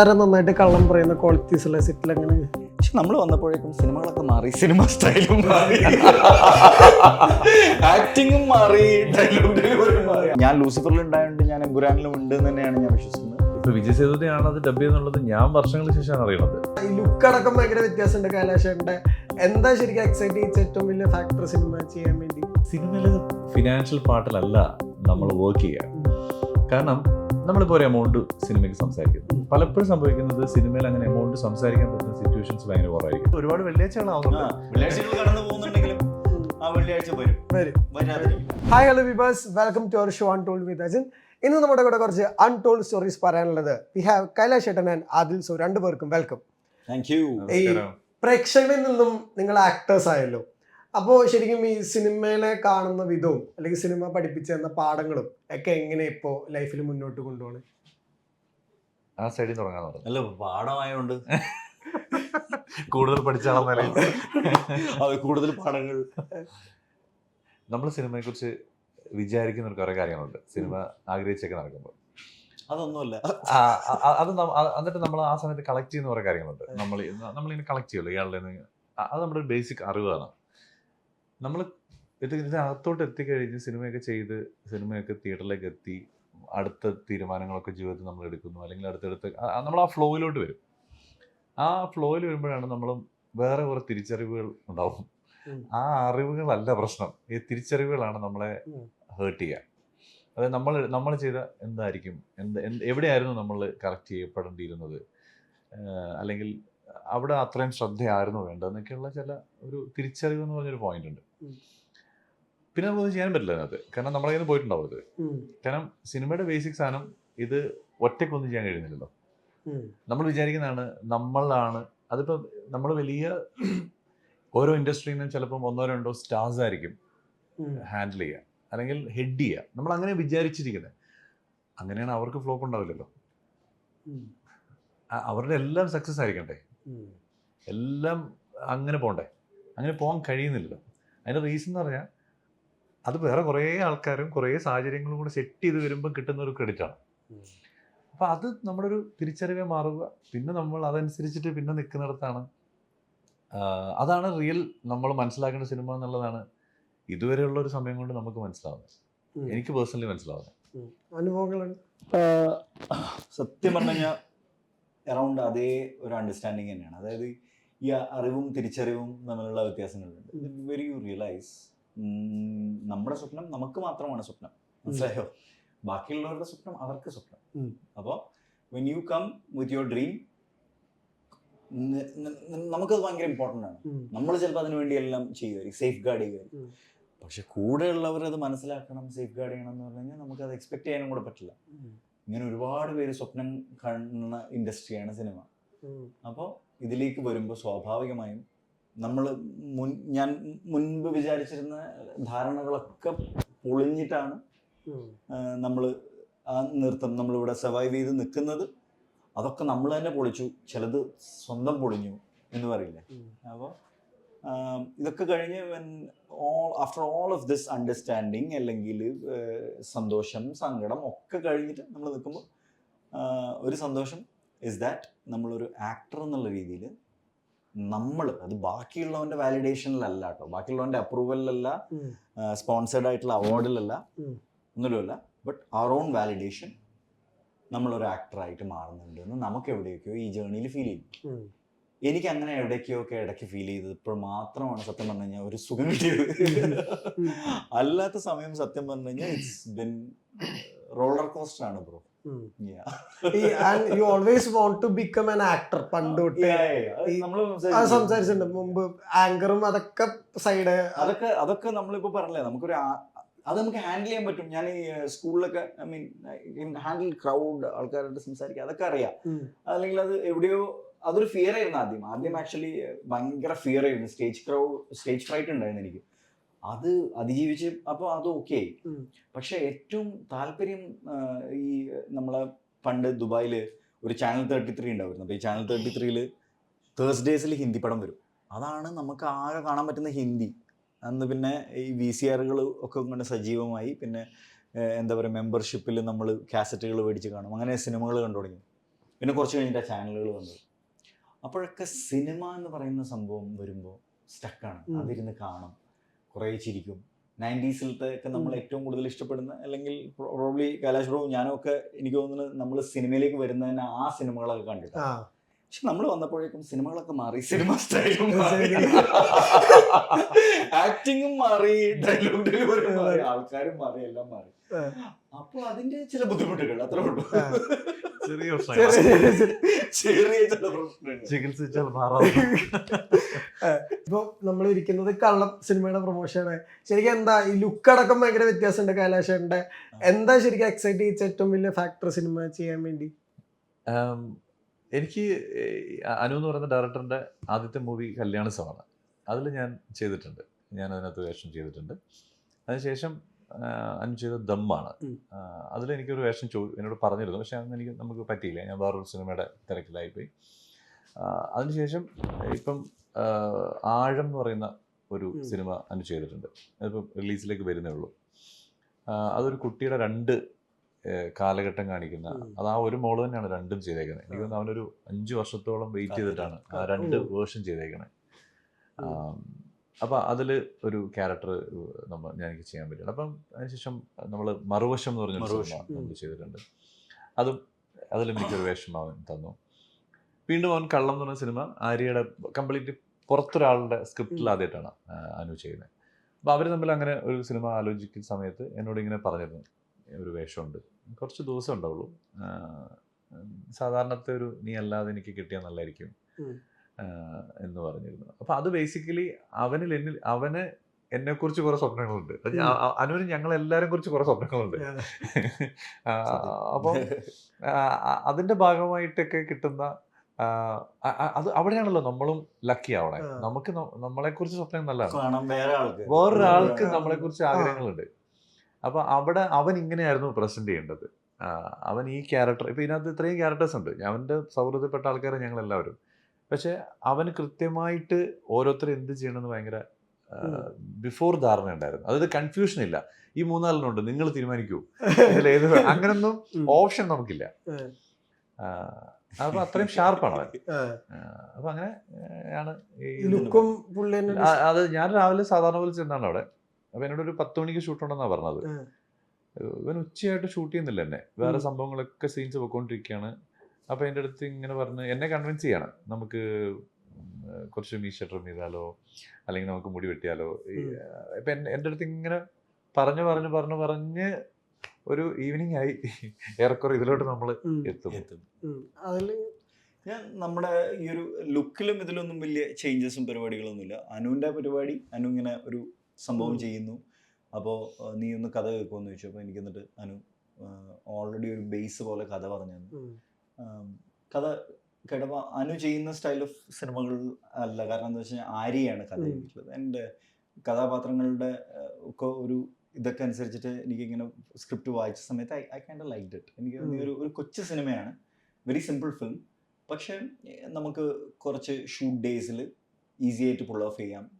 ആരാ നന്നായിട്ട് കള്ളം പറയുന്ന ക്വാളിറ്റീസ് ഉള്ള സെറ്റിൽ അങ്ങനെ പക്ഷെ നമ്മൾ വന്നപ്പോഴേക്കും സിനിമകളൊക്കെ മാറി സിനിമ സ്റ്റൈലും മാറി. ആക്ടിങ്ങും മാറി ഡയലോഗ് ഡെലിവറി മാറി. ഞാൻ ലൂസിഫറിൽ ഉണ്ടായതുകൊണ്ട് ഞാൻ എംഗുരാനിലും ഉണ്ട് എന്ന് തന്നെയാണ് ഞാൻ വിശ്വസിക്കുന്നത്. ഇപ്പൊ വിജയ് സേതുപതിയാണ് അത് ഡബ് ചെയ്യുന്നുള്ളത്? ഞാൻ വർഷങ്ങൾക്ക് ശേഷമാണ് അറിയുന്നത് ലുക്ക് അടക്കം ഭയങ്കര വ്യത്യാസമുണ്ട് കൈലാഷേട്ടന്റെ എന്താ ശരിക്കും എക്സൈറ്റ് ചെയ്യിച്ച ഏറ്റവും വലിയ ഫാക്ടർ സിനിമ ചെയ്യാൻ വേണ്ടി? സിനിമയിൽ ഫിനാൻഷ്യൽ പാർട്ടിലല്ല നമ്മൾ വർക്ക് ചെയ്യുക. കാരണം നമ്മളിപ്പോൾ ഒരു എമൗണ്ട് സിനിമയ്ക്ക് സംസാരിക്കുന്നു. പലപ്പോഴും സംഭവിക്കുന്നത് സിനിമയിൽ അങ്ങനെ എമൗണ്ട് സംസാരിക്കാൻ പറ്റുന്ന സിറ്റുവേഷൻസ് ഭയങ്കര കുറവായിരിക്കും. ഒരുപാട് വെള്ളിയാഴ്ചകളാവുന്നുണ്ട് hi hello vibes welcome to our show untold with Ajan ഇന്ന് നമ്മുടെ കൂടെ കുറച്ച് അൺടോൾഡ് സ്റ്റോറീസ് പറയാനുള്ളത് വി ഹാവ് കൈലാഷ് ഏട്ടൻ ആൻഡ് ആദിൽ സോ രണ്ടുപേർക്കും വെൽക്കം താങ്ക് യു ഈ പ്രേക്ഷകരിൽ നിന്നും നിങ്ങൾ ആക്ടേഴ്സ് ആയല്ലോ. അപ്പോൾ ശരിക്കും ഈ സിനിമയിലെ കാണുന്ന വിധവും അല്ലെങ്കിൽ സിനിമ പഠിപ്പിച്ചു തന്ന പാഠങ്ങളും ഒക്കെ എങ്ങനെ ഇപ്പോ ലൈഫിൽ മുന്നോട്ട് കൊണ്ടുപോകണം ആ സൈഡിൽ തുടങ്ങാൻ അല്ല പാഠമായോണ്ട്. കൂടുതൽ പഠിച്ചാണെന്നല്ല അത് കൂടുതൽ പാഠങ്ങൾ. നമ്മൾ സിനിമയെ കുറിച്ച് വിചാരിക്കുന്ന കുറെ കാര്യങ്ങളുണ്ട്. സിനിമ ആഗ്രഹിച്ചൊക്കെ നടക്കുമ്പോൾ. അതൊന്നുമല്ല. അത് എന്നിട്ട് നമ്മൾ ആ സമയത്ത് കളക്ട് ചെയ്യുന്ന കുറെ കാര്യങ്ങളുണ്ട്. നമ്മൾ നമ്മളിങ്ങനെ കളക്ട് ചെയ്യുമല്ലോ ഇയാളുടെ. അത് നമ്മുടെ ബേസിക് അറിവാണ് നമ്മൾ ഇത് ഇതിനകത്തോട്ട് എത്തിക്കഴിഞ്ഞ് സിനിമയൊക്കെ ചെയ്ത് സിനിമയൊക്കെ തിയേറ്ററിലേക്ക് എത്തി അടുത്ത തീരുമാനങ്ങളൊക്കെ ജീവിതത്തിൽ നമ്മൾ എടുക്കുന്നു. അല്ലെങ്കിൽ അടുത്തടുത്ത് നമ്മൾ ആ ഫ്ലോയിലോട്ട് വരും. ആ ഫ്ലോയിൽ വരുമ്പോഴാണ് നമ്മൾ വേറെ കുറെ തിരിച്ചറിവുകൾ ഉണ്ടാവും. ആ അറിവുകളല്ല പ്രശ്നം. ഈ തിരിച്ചറിവുകളാണ് നമ്മളെ ഹേർട്ട് ചെയ്യുക. അതായത് നമ്മൾ നമ്മൾ ചെയ്ത എന്തായിരിക്കും? എന്ത് എന്ത് എവിടെയായിരുന്നു നമ്മൾ കറക്റ്റ് ചെയ്യപ്പെടേണ്ടിയിരുന്നത്? അല്ലെങ്കിൽ അവിടെ അത്രയും ശ്രദ്ധയായിരുന്നു വേണ്ടതെന്നൊക്കെയുള്ള ചില ഒരു തിരിച്ചറിവ് എന്ന് പറഞ്ഞൊരു പോയിന്റ് ഉണ്ട്. പിന്നെ നമുക്കൊന്നും ചെയ്യാൻ പറ്റില്ല അതിനകത്ത്. കാരണം നമ്മളെ കയ്യിൽ പോയിട്ടുണ്ടാവും ഇത് കാരണം സിനിമയുടെ ബേസിക് സാധനം ഇത് ഒറ്റയ്ക്കൊന്നും ചെയ്യാൻ കഴിയുന്നില്ലല്ലോ. നമ്മൾ വിചാരിക്കുന്നതാണ് നമ്മളാണ്. അതിപ്പോ നമ്മൾ വലിയ ഓരോ ഇൻഡസ്ട്രിയിൽ നിന്നും ചിലപ്പം ഒന്നോ രണ്ടോ സ്റ്റാർസ് ആയിരിക്കും ഹാൻഡിൽ ചെയ്യുക അല്ലെങ്കിൽ ഹെഡ് ചെയ്യുക നമ്മൾ അങ്ങനെ വിചാരിച്ചിരിക്കുന്നത് അങ്ങനെയാണ് അവർക്ക് ഫ്ലോപ്പ് ഉണ്ടാവില്ലല്ലോ. അവരുടെ എല്ലാം സക്സസ് ആയിരിക്കണ്ടേ? ഉം, എല്ലാം അങ്ങനെ പോണ്ടേ? അങ്ങനെ പോകാൻ കഴിയുന്നില്ലല്ലോ. അതിന്റെ റീസൺ എന്ന് പറഞ്ഞാൽ അത് വേറെ കുറേ ആൾക്കാരും കുറേ സാഹചര്യങ്ങളും കൂടെ സെറ്റ് ചെയ്ത് വരുമ്പോൾ കിട്ടുന്ന ഒരു ക്രെഡിറ്റാണ് അപ്പം അപ്പോൾ അത് നമ്മുടെ ഒരു തിരിച്ചറിവേ മാറുക. പിന്നെ നമ്മൾ അതനുസരിച്ചിട്ട് പിന്നെ നിൽക്കുന്നിടത്താണ് അതാണ് റിയൽ നമ്മൾ മനസ്സിലാക്കേണ്ട സിനിമ എന്നുള്ളതാണ് ഇതുവരെയുള്ള ഒരു സമയം കൊണ്ട് നമുക്ക് മനസ്സിലാവുന്നത്. എനിക്ക് പേഴ്സണലി മനസ്സിലാവുന്നത്. അനുഭവങ്ങളാണ് സത്യം പറഞ്ഞു കഴിഞ്ഞാൽ അറൗണ്ട് അതേ ഒരു അണ്ടർസ്റ്റാൻഡിങ് തന്നെയാണ്. അതായത് ഈ അറിവും തിരിച്ചറിവും തമ്മിലുള്ള വ്യത്യാസങ്ങളുണ്ട്. വെരി യു റിയലൈസ് നമ്മുടെ സ്വപ്നം നമുക്ക് മാത്രമാണ് സ്വപ്നം. മനസ്സിലായോ? ബാക്കിയുള്ളവരുടെ സ്വപ്നം അവർക്ക് സ്വപ്നം. അപ്പോൾ when you come with your dream നമുക്കത് ഭയങ്കര ഇമ്പോർട്ടന്റ് ആണ്. നമ്മൾ ചിലപ്പോൾ അതിനു വേണ്ടി എല്ലാം ചെയ്യുക സേഫ് ഗാർഡ്. ചെയ്യുക പക്ഷെ കൂടെയുള്ളവർ അത് മനസ്സിലാക്കണം സേഫ് ഗാർഡ് ചെയ്യണം എന്ന് പറഞ്ഞു കഴിഞ്ഞാൽ നമുക്ക് അത് എക്സ്പെക്ട് ചെയ്യാനും കൂടെ പറ്റില്ല. ഇങ്ങനെ ഒരുപാട് പേര് സ്വപ്നം കാണുന്ന ഇൻഡസ്ട്രിയാണ് സിനിമ. അപ്പോൾ ഇതിലേക്ക് വരുമ്പോൾ സ്വാഭാവികമായും നമ്മൾ മുൻ ഞാൻ മുൻപ് വിചാരിച്ചിരുന്ന ധാരണകളൊക്കെ പൊളിഞ്ഞിട്ടാണ് നമ്മൾ ആ നൃത്തം നമ്മളിവിടെ സർവൈവ് ചെയ്ത് നിൽക്കുന്നത്. അതൊക്കെ നമ്മൾ തന്നെ പൊളിച്ചു ചിലത് സ്വന്തം പൊളിഞ്ഞു എന്ന് പറയില്ലേ? അപ്പോൾ ഇതൊക്കെ കഴിഞ്ഞ് all after all of this understanding അല്ലെങ്കിൽ സന്തോഷം സങ്കടം ഒക്കെ കഴിഞ്ഞിട്ട് നമ്മൾ നിൽക്കുമ്പോൾ ഒരു സന്തോഷം ഇസ് ദാറ്റ് നമ്മളൊരു ആക്ടർ എന്നുള്ള രീതിയിൽ നമ്മൾ അത് ബാക്കിയുള്ളവന്റെ വാലിഡേഷനിലല്ല കേട്ടോ ബാക്കിയുള്ളവന്റെ അപ്രൂവലിലല്ല സ്പോൺസേഡ് ആയിട്ടുള്ള അവാർഡിലല്ല. ഒന്നുമില്ല ബട്ട് അവർ ഓൺ വാലിഡേഷൻ നമ്മളൊരു ആക്ടറായിട്ട് മാറുന്നുണ്ട് എന്ന് നമുക്ക് എവിടെയൊക്കെയോ ഈ ജേർണിയിൽ ഫീൽ ചെയ്യും. എനിക്ക് അങ്ങനെ എവിടേക്കോ ഒക്കെ ഇടയ്ക്ക് ഫീൽ ചെയ്തത്? ഇപ്പോൾ മാത്രമാണ് സത്യം പറഞ്ഞു കഴിഞ്ഞാൽ ഒരു സുഖം കിട്ടിയത്. അല്ലാത്ത സമയം സത്യം പറഞ്ഞു കഴിഞ്ഞാൽ ഇറ്റ്സ് ബിൻ റോളർ കോസ്റ്റർ ആണ് bro you always want to become an actor പണ്ട് തൊട്ട് അത് സംസാരിച്ചിട്ടുണ്ട്. മുമ്പ് ആങ്കറും അതൊക്കെ സൈഡ് അതൊക്കെ അതൊക്കെ നമ്മളിപ്പോ പറഞ്ഞില്ലേ? നമുക്കൊരു അത് നമുക്ക് ഹാൻഡിൽ ചെയ്യാൻ പറ്റും. ഞാൻ ഈ സ്കൂളിലൊക്കെ ഐ മീൻ ഹാൻഡിൽ ക്രൗഡ് ആൾക്കാരോട് സംസാരിക്കുക. അതൊക്കെ അറിയാം. അല്ലെങ്കിൽ അത് എവിടെയോ അതൊരു ഫിയർ ആയിരുന്നു ആദ്യം. ആദ്യം ആക്ച്വലി ഭയങ്കര ഫിയർ ആയിരുന്നു. സ്റ്റേജ് ക്രൗ സ്റ്റേജ് ഫ്രൈറ്റ് ഉണ്ടായിരുന്നു എനിക്ക്. അത് അതിജീവിച്ച് അപ്പോൾ അത് ഓക്കെ ആയി. പക്ഷെ ഏറ്റവും താല്പര്യം ഈ നമ്മളെ പണ്ട് ദുബായിൽ ഒരു ചാനൽ തേർട്ടി ത്രീ ഉണ്ടായിരുന്നു. അപ്പോൾ ഈ ചാനൽ തേർട്ടി ത്രീയിൽ തേഴ്സ്ഡേസിൽ ഹിന്ദി പടം വരും. അതാണ് നമുക്ക് ആകെ കാണാൻ പറ്റുന്ന ഹിന്ദി. അന്ന് പിന്നെ ഈ വി സി ആറുകൾ ഒക്കെ കൊണ്ട് സജീവമായി. പിന്നെ എന്താ പറയുക മെമ്പർഷിപ്പിൽ നമ്മൾ കാസറ്റുകൾ മേടിച്ച് കാണും. അങ്ങനെ സിനിമകൾ കണ്ടു തുടങ്ങി. പിന്നെ കുറച്ച് കഴിഞ്ഞിട്ട് ആ ചാനലുകൾ കണ്ടു അപ്പോഴൊക്കെ സിനിമ എന്ന് പറയുന്ന സംഭവം വരുമ്പോൾ സ്റ്റക്കാണ്. അതിരുന്ന് കാണും. കുറേ ചിരിക്കും. നയന്റീസിലത്തെ ഒക്കെ നമ്മൾ ഏറ്റവും കൂടുതൽ ഇഷ്ടപ്പെടുന്ന അല്ലെങ്കിൽ പ്രോബ്ലി കൈലാഷ് പ്രഭു ഞാനും ഒക്കെ എനിക്ക് തോന്നുന്നത് നമ്മൾ സിനിമയിലേക്ക് വരുന്നതിന് ആ സിനിമകളൊക്കെ കണ്ടിട്ട് പക്ഷെ നമ്മൾ വന്നപ്പോഴേക്കും സിനിമകളൊക്കെ മാറി. സിനിമ സ്റ്റൈലും മാറി. ആക്ടിങ്ങും മാറി. ഡയലോഗ് ഡെലിവറി മാറി. ആൾക്കാരും മാറി. എല്ലാം മാറി. അപ്പൊ അതിന്റെ ചില ബുദ്ധിമുട്ടുകൾ. അത്രേ ഉള്ളൂ. ചെറിയ. ചെറിയ ചില പ്രശ്നങ്ങൾ. ചികിത്സിച്ചാൽ മാറാം. ഇപ്പൊ നമ്മൾ ഇരിക്കുന്നത് കള്ളം സിനിമയുടെ പ്രൊമോഷനാണ്. ശരിക്കും എന്താ ഈ ലുക്ക് അടക്കം ഭയങ്കര വ്യത്യാസമുണ്ട് കൈലാശന്റെ എന്താ ശരിക്കും എക്സൈറ്റ് ചെയ്യിച്ച ഏറ്റവും വലിയ ഫാക്ടർ സിനിമ ചെയ്യാൻ വേണ്ടി? എനിക്ക് അനു എന്ന് പറയുന്ന ഡയറക്ടറിന്റെ ആദ്യത്തെ മൂവി കല്യാണ സമാണ് അതിൽ ഞാൻ ചെയ്തിട്ടുണ്ട്. ഞാൻ അതിനകത്ത് വേഷം ചെയ്തിട്ടുണ്ട്. അതിനുശേഷം അനു ചെയ്ത ദമ്മാണ്. അതിലെനിക്കൊരു വേഷം ചോ എന്നോട് പറഞ്ഞിരുന്നു. പക്ഷെ അന്ന് എനിക്ക് നമുക്ക് പറ്റിയില്ല. ഞാൻ വേറൊരു സിനിമയുടെ തിരക്കിലായിപ്പോയി. അതിനുശേഷം ഇപ്പം ആഴം എന്ന് പറയുന്ന ഒരു സിനിമ അനു ചെയ്തിട്ടുണ്ട്. അതിപ്പം റിലീസിലേക്ക് വരുന്നേ ഉള്ളൂ. അതൊരു കുട്ടിയുടെ രണ്ട് കാലഘട്ടം കാണിക്കുന്ന അത് ആ ഒരു മോൾ തന്നെയാണ് രണ്ടും ചെയ്തേക്കുന്നത്. എനിക്ക് തോന്നുന്നു അവനൊരു അഞ്ച് വർഷത്തോളം വെയിറ്റ് ചെയ്തിട്ടാണ് ആ രണ്ട് വേർഷൻ ചെയ്തേക്കണേ. ഉം. അപ്പം അതിൽ ഒരു ക്യാരക്ടർ നമ്മൾ ഞാൻ എനിക്ക് ചെയ്യാൻ പറ്റില്ല അപ്പം അതിനുശേഷം നമ്മൾ മറുവശം എന്ന് പറഞ്ഞ. നമ്മൾ ചെയ്തിട്ടുണ്ട് അതും അതിലും എനിക്കൊരു വേഷം അവൻ തന്നു വീണ്ടും അവൻ കള്ളം എന്ന് പറഞ്ഞ സിനിമ ആര്യയുടെ കംപ്ലീറ്റ് പുറത്തൊരാളുടെ സ്ക്രിപ്റ്റിൽ. ആദ്യമായിട്ടാണ് അനു ചെയ്യുന്നത് അപ്പോൾ അവർ തമ്മിൽ അങ്ങനെ ഒരു സിനിമ ആലോചിക്കുന്ന സമയത്ത് എന്നോട് ഇങ്ങനെ പറഞ്ഞിരുന്നു ഒരു വേഷമുണ്ട് കുറച്ച് ദിവസം ഉണ്ടാവുള്ളൂ സാധാരണത്തെ ഒരു നീ അല്ലാതെ എനിക്ക് കിട്ടിയാൽ നല്ലതായിരിക്കും. ആ, എന്ന് പറഞ്ഞിരുന്നു. അപ്പോൾ അത് ബേസിക്കലി അവനിൽ എന്നിൽ അവന് എന്നെ കുറിച്ച് കുറെ സ്വപ്നങ്ങളുണ്ട്. അനുവിന് ഞങ്ങൾ എല്ലാവരും കുറിച്ച് കുറെ സ്വപ്നങ്ങളുണ്ട്. അപ്പോൾ അതിന്റെ ഭാഗമായിട്ടൊക്കെ കിട്ടുന്ന അത് അവിടെയാണല്ലോ നമ്മളും ലക്കി ആവണേ. നമുക്ക് നമ്മളെ കുറിച്ച് സ്വപ്നം നല്ലതാണ്. വേറൊരാൾക്ക്. നമ്മളെ കുറിച്ച് ആഗ്രഹങ്ങളുണ്ട്. അപ്പൊ അവിടെ അവൻ ഇങ്ങനെയായിരുന്നു പ്രസന്റ് ചെയ്യേണ്ടത്. അവൻ ഈ ക്യാരക്ടർ ഇപ്പൊ ഇതിനകത്ത് ഇത്രയും ക്യാരക്ടേഴ്സ് ഉണ്ട്. അവന്റെ സൗഹൃദപ്പെട്ട ആൾക്കാരെ ഞങ്ങൾ എല്ലാവരും പക്ഷെ അവന് കൃത്യമായിട്ട് ഓരോരുത്തർ എന്ത് ചെയ്യണമെന്ന് ഭയങ്കര. ബിഫോർ ധാരണ ഉണ്ടായിരുന്നു. അതായത് കൺഫ്യൂഷൻ ഇല്ല. ഈ മൂന്നാലിനുണ്ട് നിങ്ങൾ തീരുമാനിക്കൂ. ഇതിലേത് അങ്ങനൊന്നും ഓപ്ഷൻ നമുക്കില്ല. അപ്പൊ അത്രയും ഷാർപ്പാണ് അവൻ. അപ്പൊ അങ്ങനെ ആണ് അത് ഞാൻ രാവിലെ സാധാരണ പോലെ ചെന്നാണ് അവിടെ. അപ്പൊ എന്നോട് ഒരു പത്ത് മണിക്ക് ഷൂട്ട് ഉണ്ടെന്നാ പറഞ്ഞത്. ഇവൻ ഉച്ചയായിട്ട് ഷൂട്ട് ചെയ്യുന്നില്ല എന്നെ. വേറെ സംഭവങ്ങളൊക്കെ സീൻസ് പോയിക്കൊണ്ടിരിക്കുകയാണ് അപ്പൊ എന്റെ അടുത്ത് ഇങ്ങനെ പറഞ്ഞ് എന്നെ കൺവിൻസ് ചെയ്യാണ്. നമുക്ക് കുറച്ച് മീശ ട്രിം ചെയ്താലോ അല്ലെങ്കിൽ നമുക്ക് മുടി വെട്ടിയാലോ. ഇപ്പം എന്റെ അടുത്ത് ഇങ്ങനെ പറഞ്ഞു പറഞ്ഞു പറഞ്ഞു പറഞ്ഞ് ഒരു ഈവനിങ് ആയി. ഏറെക്കുറെ ഇതിലോട്ട് നമ്മൾ. എത്തും. അതിൽ ഞാൻ നമ്മുടെ ഈ ഒരു ലുക്കിലും ഇതിലൊന്നും വലിയ ചേഞ്ചസും പരിപാടികളൊന്നുമില്ല. അനുവിന്റെ പരിപാടി അനു ഇങ്ങനെ ഒരു സംഭവം ചെയ്യുന്നു. അപ്പോൾ നീ ഒന്ന് കഥ കേൾക്കുമെന്ന് ചോദിച്ചു അപ്പോൾ എനിക്ക് എന്നിട്ട് അനു ഓൾറെഡി ഒരു ബേസ് പോലെ കഥ പറഞ്ഞു കഥ കേട്ടപ്പോൾ അനു ചെയ്യുന്ന സ്റ്റൈൽ ഓഫ് സിനിമകൾ അല്ല. കാരണം എന്താ വെച്ച് കഴിഞ്ഞാൽ ആര്യയാണ് കഥ. എഴുതിയിട്ടുള്ളത്. എന്റെ കഥാപാത്രങ്ങളുടെ ഒക്കെ ഒരു ഇതൊക്കെ അനുസരിച്ചിട്ട് എനിക്കിങ്ങനെ സ്ക്രിപ്റ്റ് വായിച്ച സമയത്ത് I I kind like it എനിക്ക് ഒരു ഒരു കൊച്ചു സിനിമയാണ് വെരി സിമ്പിൾ ഫിലിം പക്ഷേ നമുക്ക് കുറച്ച് ഷൂട്ട് ഡേയ്സിൽ ഈസി ആയിട്ട് പുൾ ഓഫ് ചെയ്യാം.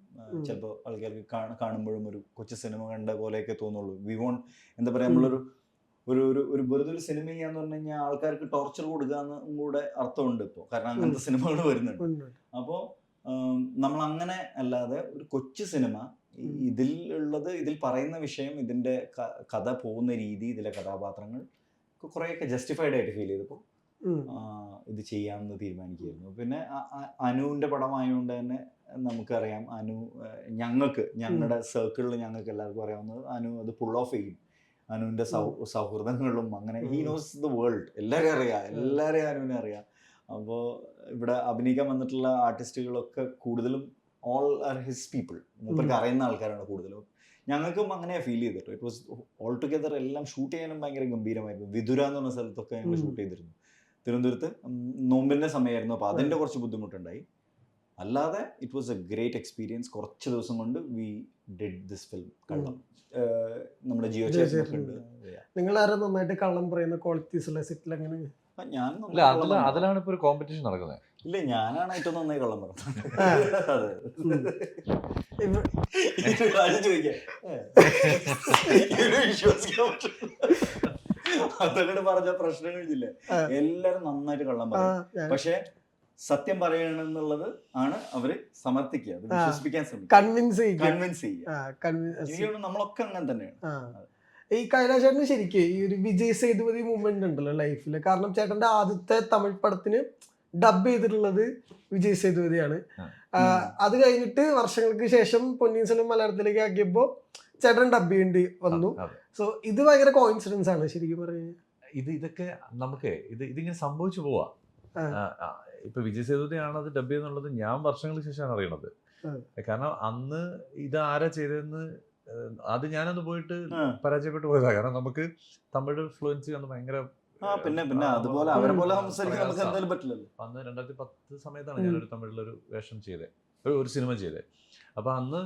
ചിലപ്പോൾ ആൾക്കാർക്ക് കാണ- കാണുമ്പോഴും ഒരു കൊച്ചു സിനിമ കണ്ട പോലെയൊക്കെ തോന്നുള്ളൂ. വി വോണ്ട് എന്താ പറയുക. നമ്മളൊരു ഒരു ഒരു ഒരു വെറുതെ ഒരു സിനിമ ചെയ്യാന്ന് പറഞ്ഞു കഴിഞ്ഞാൽ ആൾക്കാർക്ക് ടോർച്ചർ കൊടുക്കുക എന്നും കൂടെ അർത്ഥമുണ്ട് ഇപ്പോൾ കാരണം അങ്ങനത്തെ സിനിമകൾ വരുന്നുണ്ട്. അപ്പോ അപ്പോൾ നമ്മൾ അങ്ങനെ അല്ലാതെ ഒരു കൊച്ചു സിനിമ ഇതിൽ ഉള്ളത് ഇതിൽ പറയുന്ന വിഷയം ഇതിന്റെ കഥ പോകുന്ന രീതി ഇതിലെ കഥാപാത്രങ്ങൾ കുറേയൊക്കെ ജസ്റ്റിഫൈഡ് ആയിട്ട് ഫീൽ ചെയ്തപ്പോൾ. ഇത് ചെയ്യാമെന്ന് തീരുമാനിക്കുകയായിരുന്നു. പിന്നെ അനുവിന്റെ പടമായതുകൊണ്ട് തന്നെ നമുക്കറിയാം അനു ഞങ്ങൾക്ക് ഞങ്ങളുടെ സർക്കിളിൽ ഞങ്ങൾക്ക് എല്ലാവർക്കും അറിയാവുന്നത് അനു അത് പുൾ ഓഫ് ചെയ്യും. അനുവിന്റെ സൗ സൗഹൃദങ്ങളും അങ്ങനെ ഹി നോസ് ദ വേൾഡ് എല്ലാവരെയും അറിയാം. എല്ലാവരെയും അനുവിനെ അറിയാം. അപ്പോൾ ഇവിടെ അഭിനയിക്കാൻ വന്നിട്ടുള്ള ആർട്ടിസ്റ്റുകളൊക്കെ കൂടുതലും ഓൾ ആർ ഹിസ് പീപ്പിൾ മൂപ്പർക്ക് അറിയുന്ന ആൾക്കാരാണ് കൂടുതലും. ഞങ്ങൾക്കും അങ്ങനെയാണ് ഫീൽ ചെയ്തിട്ട് ഇറ്റ് വാസ് ഓൾ ടുഗെദർ എല്ലാം ഷൂട്ട് ചെയ്യാനും ഭയങ്കര ഗംഭീരമായിരുന്നു. വിതുര എന്ന് പറഞ്ഞ സ്ഥലത്തൊക്കെ ഞങ്ങൾ ഷൂട്ട് ചെയ്തിരുന്നു. തിരുവനന്തപുരത്ത് നോമ്പിന്റെ സമയമായിരുന്നു. അപ്പോൾ അതിന്റെ. കുറച്ച് ബുദ്ധിമുട്ടുണ്ടായി. അല്ലാതെ it was a great experience കുറച്ച് ദിവസം കൊണ്ട് വി ഡിഡ് ദിസ് ഫിലിം കള്ളം നമ്മുടെ ജിയോ. നിങ്ങൾ ആരും നന്നായിട്ട് കള്ളം പറയുന്ന ക്വാളിറ്റീസ് ഉള്ള സെറ്റിൽ അങ്ങനെ ഞാൻ അതിലാണ് ഇപ്പൊ ഒരു കോമ്പറ്റീഷൻ നടക്കുന്നത് ഇല്ല ഞാനാണ് ഏറ്റവും നന്നായി കള്ളം. പറഞ്ഞത് അതെ ഉം. ഇവ- ഇത് കാര്യം ചോദിക്കാം ഏ. ഇത് വിശ്വസിക്കാൻ പറഞ്ഞ പ്രശ്നം കഴിഞ്ഞില്ല എല്ലാരും നന്നായിട്ട് കള്ളം പറയും പക്ഷെ സത്യം പറയണമെന്നുള്ളത് ആണ് അവർ സമർത്ഥിക്കുക. അത്. വിശ്വസിപ്പിക്കാൻ ശ്രമിക്കുക. കൺവിൻസ് കൺവിൻസ് ചെയ്യുക. നമ്മളൊക്കെ അങ്ങനെ തന്നെയാണ്. ഈ കൈലാശേട്ടന് ശരിക്ക് ഈ ഒരു വിജയ് സേതുപതി മൂവ്മെന്റ് ഉണ്ടല്ലോ ലൈഫിൽ കാരണം ചേട്ടന്റെ ആദ്യത്തെ തമിഴ് പടത്തിന് ഡബ് ചെയ്തിട്ടുള്ളത് വിജയ് സേതുപതിയാണ്. അത് കഴിഞ്ഞിട്ട് വർഷങ്ങൾക്ക് ശേഷം പൊന്നിയിൻ സെൽവൻ മലയാളത്തിലേക്ക് ആക്കിയപ്പോ ചേട്ടൻ ഡബ് ചെയ്യേണ്ടി വന്നു. സോ ഇത് ഭയങ്കര കോയിൻസിഡൻസ് ആണ് ശരിക്കും പറഞ്ഞു ഇത് ഇതൊക്കെ നമുക്ക് ഇത് ഇതിങ്ങനെ സംഭവിച്ചു പോവാ. ഇപ്പൊ വിജയ് സേതുപതിയാണ് അത് ഡബ് ചെയ്യുന്നുള്ളത് ഞാൻ വർഷങ്ങൾക്ക് ശേഷമാണ് അറിയണത്. കാരണം അന്ന് ഇത് ആരാ ചെയ്തതെന്ന് അത് ഞാനൊന്ന് പോയിട്ട് പരാജയപ്പെട്ടു പോയതാ. കാരണം നമുക്ക് തമിഴ് ഫ്ലുവൻസി അന്ന് ഭയങ്കര പിന്നെ പിന്നെ അതുപോലെ. അവരെ പോലെ സംസാരിക്കാൻ നമുക്ക്. എന്തായാലും പറ്റില്ലല്ലോ. അന്ന് രണ്ടായിരത്തി പത്ത് സമയത്താണ്. ഞാനൊരു തമിഴിലൊരു വേഷം ചെയ്തത് ഒരു സിനിമ ചെയ്തത് അപ്പൊ അന്ന്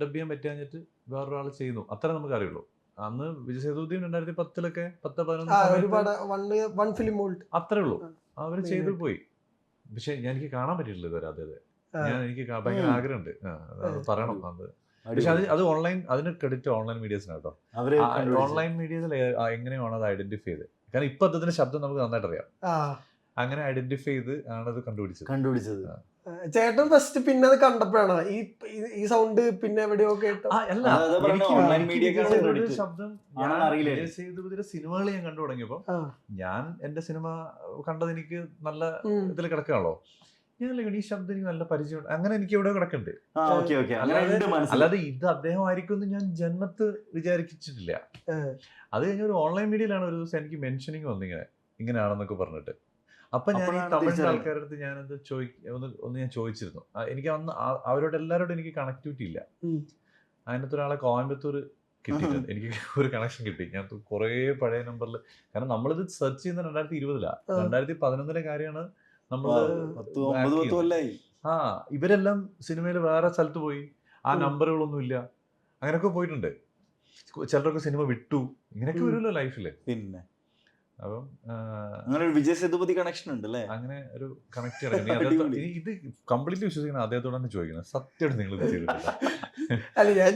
ഡബ് ചെയ്യാൻ പറ്റാഞ്ഞിട്ട് വേറൊരാൾ ചെയ്യുന്നു. അത്ര നമുക്ക് അറിയുള്ളൂ അന്ന് വിജയ് സേതുപതിയും രണ്ടായിരത്തി പത്തിലൊക്കെ പത്ത് പതിനൊന്ന് അത്രേ ഉള്ളൂ. ആ. അവർ ചെയ്തു പോയി. പക്ഷെ ഞാൻ എനിക്ക് കാണാൻ പറ്റിയിട്ടില്ല ഇതുവരെ അതേ. ഞാൻ എനിക്ക് ഭയങ്കര. ആഗ്രഹമുണ്ട്. പറയണം അത്. പക്ഷെ അത് അത് ഓൺലൈൻ അതിന് ക്രെഡിറ്റ് ഓൺലൈൻ മീഡിയസിന് കേട്ടോ. ഓൺലൈൻ മീഡിയയിൽ എങ്ങനെയാണ് അത് ഐഡന്റിഫൈ ചെയ്ത്? കാരണം ഇപ്പൊ അദ്ദേഹത്തിന്റെ ശബ്ദം നമുക്ക് നന്നായിട്ട് അറിയാം. അങ്ങനെ ഐഡന്റിഫൈ ചെയ്ത് ആണ് അത് കണ്ടുപിടിച്ചത്. കണ്ടുപിടിച്ചത്. ചേട്ടൻ ഫസ്റ്റ് പിന്നെ അത് കണ്ടപ്പോഴാണ്. ഈ ഈ- സൗണ്ട് പിന്നെ എവിടെയോ കേട്ടോ. ശബ്ദം ഞാൻ ആണെന്ന് അറിയില്ല. സിനിമകൾ ഞാൻ കണ്ടു തുടങ്ങിയപ്പോ ഞാൻ എന്റെ സിനിമ കണ്ടത് എനിക്ക് നല്ല. ഇതിൽ കിടക്കുകയാണല്ലോ. ഞാൻ ഈ ശബ്ദം എനിക്ക് നല്ല പരിചയം അങ്ങനെ എനിക്ക് എവിടെ കിടക്കുന്നുണ്ട്. ആ ഓക്കെ ഓക്കെ. അങ്ങനെ അല്ലാതെ- ഇത് അദ്ദേഹമായിരിക്കും എന്ന് ഞാൻ ജന്മത്ത് വിചാരിച്ചിട്ടില്ല. അത് കഴിഞ്ഞ ഒരു ഓൺലൈൻ മീഡിയയിലാണ് ഒരു ദിവസം എനിക്ക് മെൻഷനിങ് വന്നിങ്ങനെ. ഇങ്ങനെയാണെന്നൊക്കെ പറഞ്ഞിട്ട്. അപ്പൊ ഞാൻ തമിഴ്. ആൾക്കാരുടെ അടുത്ത് ഞാനത് ചോദിക്ക ഒന്ന് ഒന്ന് ഞാൻ ചോദിച്ചിരുന്നു. എനിക്ക് അന്ന് അവരോട് എല്ലാവരോടും എനിക്ക് കണക്ടിവിറ്റി ഇല്ല. അതിനകത്ത് ഒരാളെ കോയമ്പത്തൂർ കിട്ടിയിട്ടുണ്ട്. എനിക്ക് ഒരു കണക്ഷൻ കിട്ടി. ഞാൻ കുറേ പഴയ നമ്പറിൽ കാരണം നമ്മളിത് സെർച്ച് ചെയ്യുന്ന രണ്ടായിരത്തി ഇരുപതിലാ. ആ. രണ്ടായിരത്തി പതിനൊന്നിലെ കാര്യമാണ് നമ്മൾ ആ ഇവരെല്ലാം സിനിമയിൽ വേറെ സ്ഥലത്ത് പോയി. ആ. നമ്പറുകളൊന്നും ഇല്ല. അങ്ങനെയൊക്കെ പോയിട്ടുണ്ട്. ചിലരൊക്കെ സിനിമ വിട്ടു. ഇങ്ങനെയൊക്കെ. വരുമല്ലോ ലൈഫിൽ പിന്നെ? അപ്പം അങ്ങനെ ഒരു വിജയ് സേതുപതി കണക്ഷൻ ഉണ്ട് അല്ലേ അങ്ങനെ ഒരു കണക്ട് ചെയ്യണം അടിപൊളി. ഇത് കംപ്ലീറ്റ്ലി വിശ്വസിക്കണം അദ്ദേഹത്തോട് തന്നെ ചോദിക്കുന്നത്. സത്യമായിട്ട് നിങ്ങൾ അല്ല ഞാൻ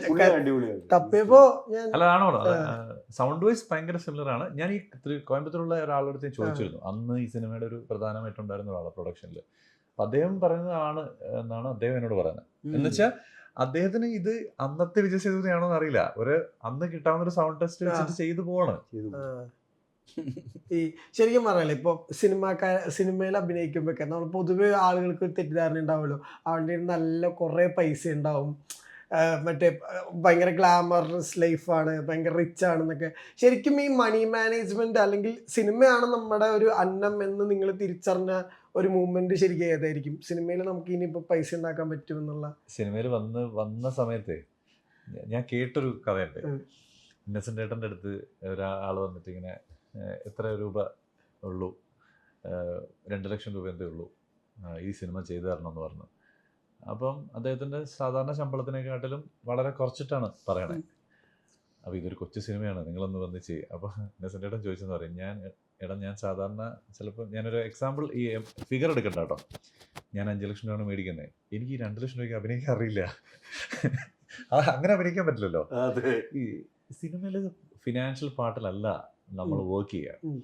തപ്പിയപ്പോ അല്ല ആണോ സൗണ്ട് വൈസ് ഭയങ്കര സിമിലർ ആണ്. ഞാൻ ഈ ത്രി- കോയമ്പത്തൂരുള്ള ഒരാളോട് അടുത്ത് ഞാൻ ചോദിച്ചിരുന്നു. അന്ന് ഈ സിനിമയുടെ ഒരു പ്രധാനമായിട്ടുണ്ടായിരുന്ന ഒരാളാണ് പ്രൊഡക്ഷനിൽ അപ്പൊ അദ്ദേഹം പറയുന്നതാണ് എന്നാണ് അദ്ദേഹം എന്നോട് പറയുന്നത്. എന്ന് വെച്ചാൽ അദ്ദേഹത്തിന് ഇത് അന്നത്തെ വിജയ് സേതുപതി എന്ന് അറിയില്ല. ഒരു അന്ന് കിട്ടാവുന്ന ഒരു സൗണ്ട് ടെസ്റ്റ് വെച്ചിട്ട് ചെയ്തു പോവാണ്. ഈ ശരിക്കും പറഞ്ഞാലേ ഇപ്പൊ സിനിമാക്കാര സിനിമയിൽ അഭിനയിക്കുമ്പോഴൊക്കെ നമ്മൾ പൊതുവെ ആളുകൾക്ക് ഒരു തെറ്റിദ്ധാരണ ഉണ്ടാവുമല്ലോ. അവന്റെ നല്ല കുറേ പൈസ ഉണ്ടാവും. മറ്റേ ഭയങ്കര ഗ്ലാമറസ് ലൈഫാണ് ഭയങ്കര റിച്ച് ആണെന്നൊക്കെ. ശരിക്കും ഈ മണി മാനേജ്മെന്റ് അല്ലെങ്കിൽ സിനിമയാണ് നമ്മുടെ ഒരു അന്നം എന്ന് നിങ്ങൾ തിരിച്ചറിഞ്ഞ ഒരു മൂവ്മെന്റ് ശരിക്കും ഏതായിരിക്കും? സിനിമയിൽ നമുക്ക് ഇനിയിപ്പോ പൈസ ഉണ്ടാക്കാൻ പറ്റുമെന്നുള്ള. സിനിമയിൽ വന്ന് വന്ന സമയത്ത് ഞാൻ കേട്ടൊരു കഥയുണ്ട്. ഇന്നസെന്റ് ഏട്ടന്റെ അടുത്ത് ഒരാൾ വന്നിട്ട് ഇങ്ങനെ എത്ര രൂപ ഉള്ളൂ? രണ്ട് ലക്ഷം രൂപ എന്തേ ഉള്ളൂ? ഈ സിനിമ ചെയ്തു തരണം എന്ന് പറഞ്ഞു. അപ്പം അദ്ദേഹത്തിന്റെ സാധാരണ ശമ്പളത്തിനെക്കാട്ടിലും വളരെ കുറച്ചിട്ടാണ് പറയണേ. അപ്പോൾ ഇതൊരു കൊച്ചു സിനിമയാണ് നിങ്ങളൊന്ന് വന്ന് ചെയ്യും. അപ്പോൾ ഇന്നസെന്റ് ഏട്ടൻ ചോദിച്ചെന്ന് പറയും ഞാൻ എടാ ഞാൻ സാധാരണ ചിലപ്പോൾ ഞാനൊരു എക്സാമ്പിൾ ഈ ഫിഗർ എടുക്കണ്ട കേട്ടോ. ഞാൻ അഞ്ച് ലക്ഷം രൂപയാണ് മേടിക്കുന്നത് എനിക്ക് ഈ രണ്ട് ലക്ഷം രൂപയ്ക്ക് അഭിനയിക്കാൻ അറിയില്ല. ആ, അങ്ങനെ അഭിനയിക്കാൻ പറ്റില്ലല്ലോ. അതെ. ഈ സിനിമയിൽ ഫിനാൻഷ്യൽ പാർട്ടിലല്ല നമ്മൾ വർക്ക് ചെയ്യുക.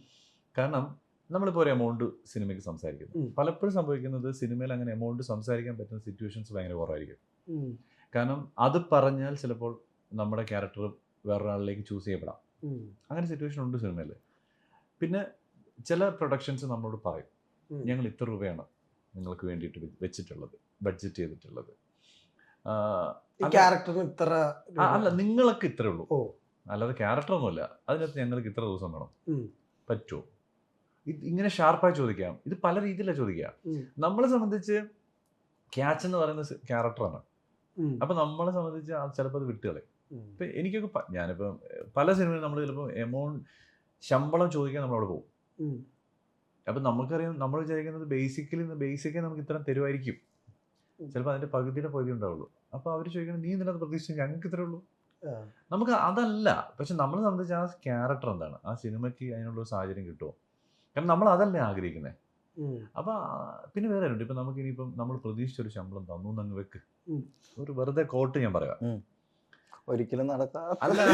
കാരണം നമ്മളിപ്പോൾ ഒരു എമൗണ്ട് സിനിമയ്ക്ക് സംസാരിക്കുന്നു. പലപ്പോഴും സംഭവിക്കുന്നത് സിനിമയിൽ അങ്ങനെ എമൗണ്ട് സംസാരിക്കാൻ പറ്റുന്ന സിറ്റുവേഷൻസ് ഭയങ്കര കുറവായിരിക്കും. കാരണം അത് പറഞ്ഞാൽ ചിലപ്പോൾ നമ്മുടെ ക്യാരക്ടർ വേറൊരാളിലേക്ക് ചൂസ് ചെയ്യപ്പെടാം. അങ്ങനെ സിറ്റുവേഷൻ ഉണ്ട് സിനിമയിൽ പിന്നെ ചില പ്രൊഡക്ഷൻസ് നമ്മളോട് പറയും. ഞങ്ങൾ ഇത്ര രൂപയാണ് നിങ്ങൾക്ക് വേണ്ടിയിട്ട് വെച്ചിട്ടുള്ളത് ബഡ്ജറ്റ് ചെയ്തിട്ടുള്ളത്. ക്യാരക്ടറിന് ഇത്ര അല്ല നിങ്ങൾക്ക് ഇത്രേ ഉള്ളൂ. അല്ലാതെ ക്യാരക്ടർ ഒന്നുമില്ല. അതിനകത്ത് ഞങ്ങൾക്ക് ഇത്ര ദിവസം വേണം. പറ്റുമോ? ഇത് ഇങ്ങനെ ഷാർപ്പായി ചോദിക്കാം. ഇത് പല രീതിയിലാണ് ചോദിക്കാം നമ്മളെ സംബന്ധിച്ച് ക്യാച്ച് എന്ന് പറയുന്ന ക്യാരക്ടറാണ്. അപ്പൊ നമ്മളെ സംബന്ധിച്ച് ചിലപ്പോൾ അത് വിട്ടുകളയും. ഇപ്പൊ എനിക്കൊക്കെ ഞാനിപ്പോ പല സിനിമയിലും നമ്മൾ ചിലപ്പോൾ എമൗണ്ട് ശമ്പളം ചോദിക്കാൻ നമ്മളവിടെ പോകും. അപ്പൊ നമുക്കറിയാം നമ്മൾ വിചാരിക്കുന്നത് ബേസിക്കലി ബേസിക്കലി നമുക്ക് ഇത്ര തരുമായിരിക്കും. ചിലപ്പോൾ അതിന്റെ പകുതിയുടെ പകുതി ഉണ്ടാവുള്ളൂ. അപ്പൊ അവർ ചോദിക്കണം നീ ഇതിനകത്ത് പ്രതീക്ഷിച്ചു? ഞങ്ങൾക്ക് ഇത്രേ ഉള്ളൂ. നമുക്ക് അതല്ല. പക്ഷെ നമ്മളെ സംബന്ധിച്ച് ആ ക്യാരക്ടർ എന്താണ്? ആ സിനിമയ്ക്ക് അതിനുള്ള സാഹചര്യം കിട്ടുമോ കാരണം നമ്മൾ അതല്ലേ ആഗ്രഹിക്കുന്നത്. അപ്പൊ പിന്നെ വേറെ ഉണ്ട്. ഇപ്പൊ നമുക്ക് ഇനിയിപ്പം നമ്മൾ പ്രതീക്ഷിച്ച ഒരു ശമ്പളം തന്നു എന്നങ്ങ് വെക്ക്. ഒരു വെറുതെ കോട്ട് ഞാൻ പറയാം. ഒരിക്കലും നടക്കാത്ത അല്ല.